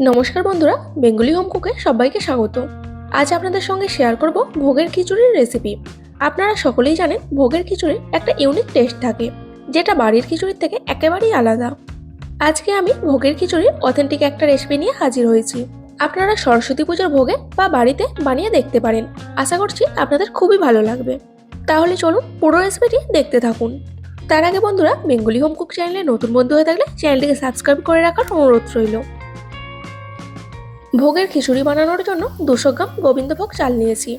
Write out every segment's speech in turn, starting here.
নমস্কার বন্ধুরা, Bengali home কুকে সবাইকে স্বাগত। আজ আপনাদের সঙ্গে শেয়ার করব ভোগের খিচুড়ির রেসিপি আপনারা সকলেই জানেন ভোগের খিচুড়ির একটা ইউনিক টেস্ট থাকে, যেটা বাড়ির খিচুড়ির থেকে একেবারেই আলাদা। আজকে আমি ভোগের খিচুড়ির অথেন্টিক একটা রেসিপি নিয়ে হাজির হয়েছি। আপনারা সরস্বতী পুজোর ভোগে বা বাড়িতে বানিয়ে দেখতে পারেন। আশা করছি আপনাদের খুবই ভালো লাগবে। তাহলে চলুন পুরো রেসিপিটি দেখতে থাকুন। তার আগে বন্ধুরা, বেঙ্গলি হোম কুক চ্যানেলে নতুন বন্ধু হয়ে থাকলে চ্যানেলটিকে সাবস্ক্রাইব করে রাখার অনুরোধ রইল। ভোগের খিচুড়ি বানানোর জন্য দুশো গ্রাম গোবিন্দভোগ চাল নিয়েছি।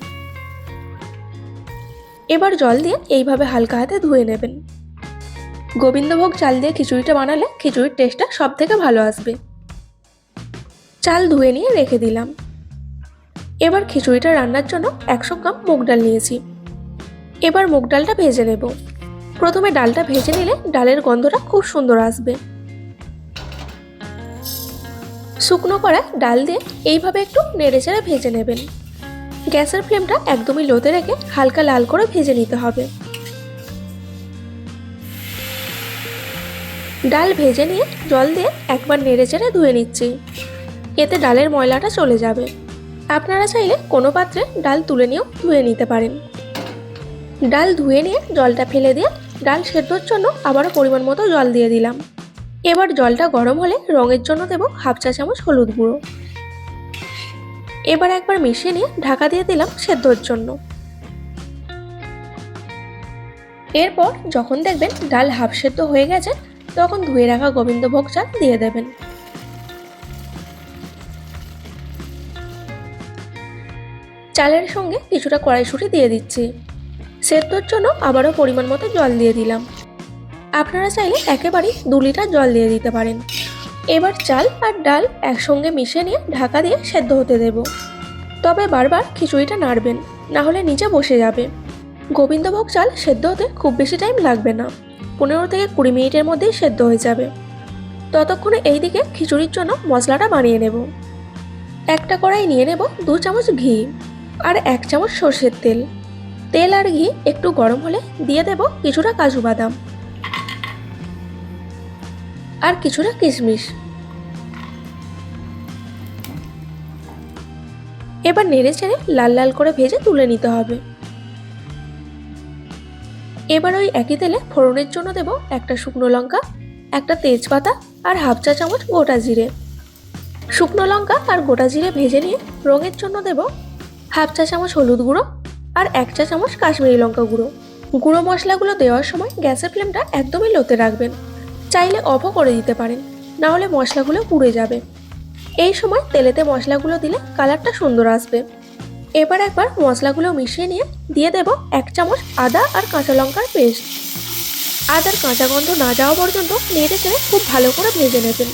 এবার জল দিয়ে এইভাবে হালকা হাতে ধুয়ে নেবেন। গোবিন্দভোগ চাল দিয়ে খিচুড়িটা বানালে খিচুড়ির টেস্টটা সব থেকে ভালো আসবে। চাল ধুয়ে নিয়ে রেখে দিলাম। এবার খিচুড়িটা রান্নার জন্য একশো গ্রাম মুগ ডাল নিয়েছি। এবার মুগ ডালটা ভেজে নেব। প্রথমে ডালটা ভেজে নিলে ডালের গন্ধটা খুব সুন্দর আসবে। শুকনো করা ডাল দিয়ে এইভাবে একটু নেড়েচেড়ে ভেজে নেবেন। গ্যাসের ফ্লেমটা একদমই লোতে রেখে হালকা লাল করে ভেজে নিতে হবে। ডাল ভেজে নিয়ে জল দিয়ে একবার নেড়েচেড়ে ধুয়ে নিচ্ছি। এতে ডালের ময়লাটা চলে যাবে। আপনারা চাইলে কোনো পাত্রে ডাল তুলে নিয়েও ধুয়ে নিতে পারেন। ডাল ধুয়ে নিয়ে জলটা ফেলে দিয়ে ডাল সেদ্ধর জন্য আবারও পরিমাণ মতো জল দিয়ে দিলাম। এবার জলটা গরম হলে রঙের জন্য দেব হাফ চা চামচ হলুদ গুঁড়ো। এবার একবার মিশিয়ে নিয়ে ঢাকা দিয়ে দিলাম সেদ্ধর জন্য। এরপর যখন দেখবেন ডাল হাফ সেদ্ধ হয়ে গেছে, তখন ধুয়ে রাখা গোবিন্দভোগ চাল দিয়ে দেবেন। চালের সঙ্গে কিছুটা কড়াইশুঁটি দিয়ে দিচ্ছি। সেদ্ধর জন্য আবারও পরিমাণ মতো জল দিয়ে দিলাম। আপনারা চাইলে একেবারেই দু লিটার জল দিয়ে দিতে পারেন। এবার চাল আর ডাল একসঙ্গে মিশিয়ে নিয়ে ঢাকা দিয়ে সেদ্ধ হতে দেব। তবে বারবার খিচুড়িটা নাড়বেন, না হলে নিচে বসে যাবে। গোবিন্দভোগ চাল সেদ্ধ হতে খুব বেশি টাইম লাগবে না। পনেরো থেকে কুড়ি মিনিটের মধ্যেই সেদ্ধ হয়ে যাবে। ততক্ষণে এই দিকে খিচুড়ির জন্য মশলাটা বানিয়ে নেব। একটা কড়াই নিয়ে নেব দু চামচ ঘি আর এক চামচ সর্ষের তেল। তেল আর ঘি একটু গরম হলে দিয়ে দেব কিছুটা কাজু বাদাম। আর কিছুটা কিশমিশ। এবার নেড়ে চেড়ে লাল লাল করে ভেজে তুলে নিতে হবে। এবার ওই একই তেলে ফোড়নের জন্য দেব একটা শুকনো লঙ্কা, একটা তেজপাতা আর হাফ চা চামচ গোটা জিরে। শুকনো লঙ্কা আর গোটা জিরে ভেজে নিয়ে রঙের জন্য দেব হাফ চা চামচ হলুদ গুঁড়ো আর এক চা চামচ কাশ্মীরি লঙ্কা গুঁড়ো। গুঁড়ো মশলাগুলো দেওয়ার সময় গ্যাসের ফ্লেমটা একদমই লোতে রাখবেন। চাইলে অফও করে দিতে পারেন। না হলে মশলাগুলো পুড়ে যাবে। এই সময় তেলেতে মশলাগুলো দিলে কালারটা সুন্দর আসবে। এবার একবার মশলাগুলো মিশিয়ে নিয়ে দিয়ে দেব এক চামচ আদা আর কাঁচা লঙ্কার পেস্ট। আদার কাঁচা গন্ধ না যাওয়া পর্যন্ত নেড়ে চেড়ে খুব ভালো করে ভেজে নেবেন।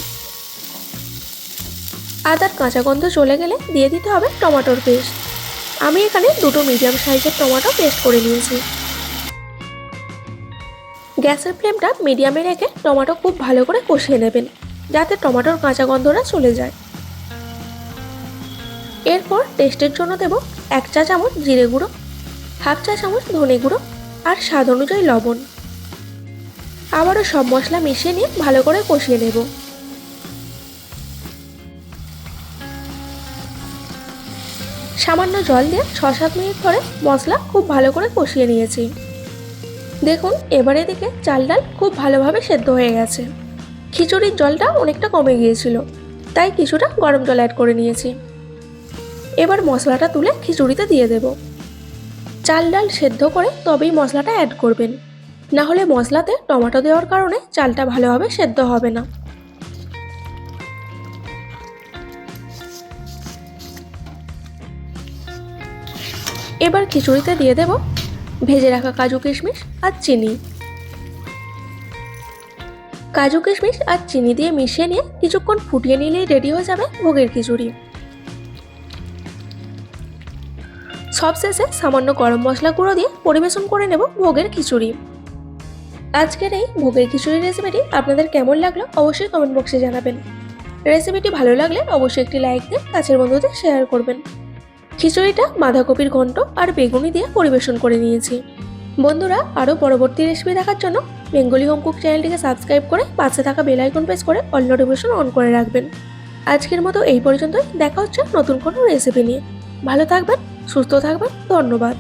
আদার কাঁচা গন্ধ চলে গেলে দিয়ে দিতে হবে টমেটোর পেস্ট। আমি এখানে দুটো মিডিয়াম সাইজের টমেটো পেস্ট করে নিয়েছি। গ্যাসের ফ্লেমটা মিডিয়ামে রেখে টমেটো খুব ভালো করে কষিয়ে নেবেন, যাতে টমেটোর কাঁচা গন্ধটা চলে যায়। এরপর টেস্টের জন্য দেব এক চা চামচ জিরে গুঁড়ো, হাফ চা চামচ ধনে গুঁড়ো আর স্বাদ অনুযায়ী লবণ। আবারও সব মশলা মিশিয়ে নিয়ে ভালো করে কষিয়ে নেব। সামান্য জল দিয়ে ছ সাত মিনিট পরে মশলা খুব ভালো করে কষিয়ে নিয়েছি। দেখুন, এবার এদিকে চাল ডাল খুব ভালোভাবে সেদ্ধ হয়ে গেছে। খিচুড়ির জলটা অনেকটা কমে গিয়েছিল, তাই কিছুটা গরম জল অ্যাড করে নিয়েছি। এবার মশলাটা তুলে খিচুড়িতে দিয়ে দেব। চাল ডাল সেদ্ধ করে তবেই মশলাটা অ্যাড করবেন। না হলে মশলাতে টমেটো দেওয়ার কারণে চালটা ভালোভাবে সেদ্ধ হবে না। এবার খিচুড়িতে দিয়ে দেব ভেজে রাখা কাজু কিশমিশ আর চিনি। কাজু কিশমিশ আর চিনি দিয়ে মিশিয়ে নিয়ে কিছুক্ষণ ফুটিয়ে নিলেই রেডি হয়ে যাবে ভোগের খিচুড়ি। সবশেষে সামান্য গরম মশলা গুঁড়ো দিয়ে পরিবেশন করে নেব ভোগের খিচুড়ি। আজকের এই ভোগের খিচুড়ি রেসিপিটি আপনাদের কেমন লাগল অবশ্যই কমেন্ট বক্সে জানাবেন। রেসিপিটি ভালো লাগলে অবশ্যই একটি লাইক দিয়ে কাছের বন্ধুদের শেয়ার করবেন। খিচুড়িটা বাঁধাকপির ঘন্ট আর বেগুনি দিয়ে পরিবেশন করে নিয়েছি। বন্ধুরা, আরও পরবর্তী রেসিপি দেখার জন্য বেঙ্গলি হোম কুক চ্যানেলটিকে সাবস্ক্রাইব করে পাশে থাকা বেল আইকন প্রেস করে অল নোটিফিকেশন অন করে রাখবেন। আজকের মতো এই পর্যন্তই। দেখা হচ্ছে নতুন কোনো রেসিপি নিয়ে। ভালো থাকবেন, সুস্থ থাকবেন। ধন্যবাদ।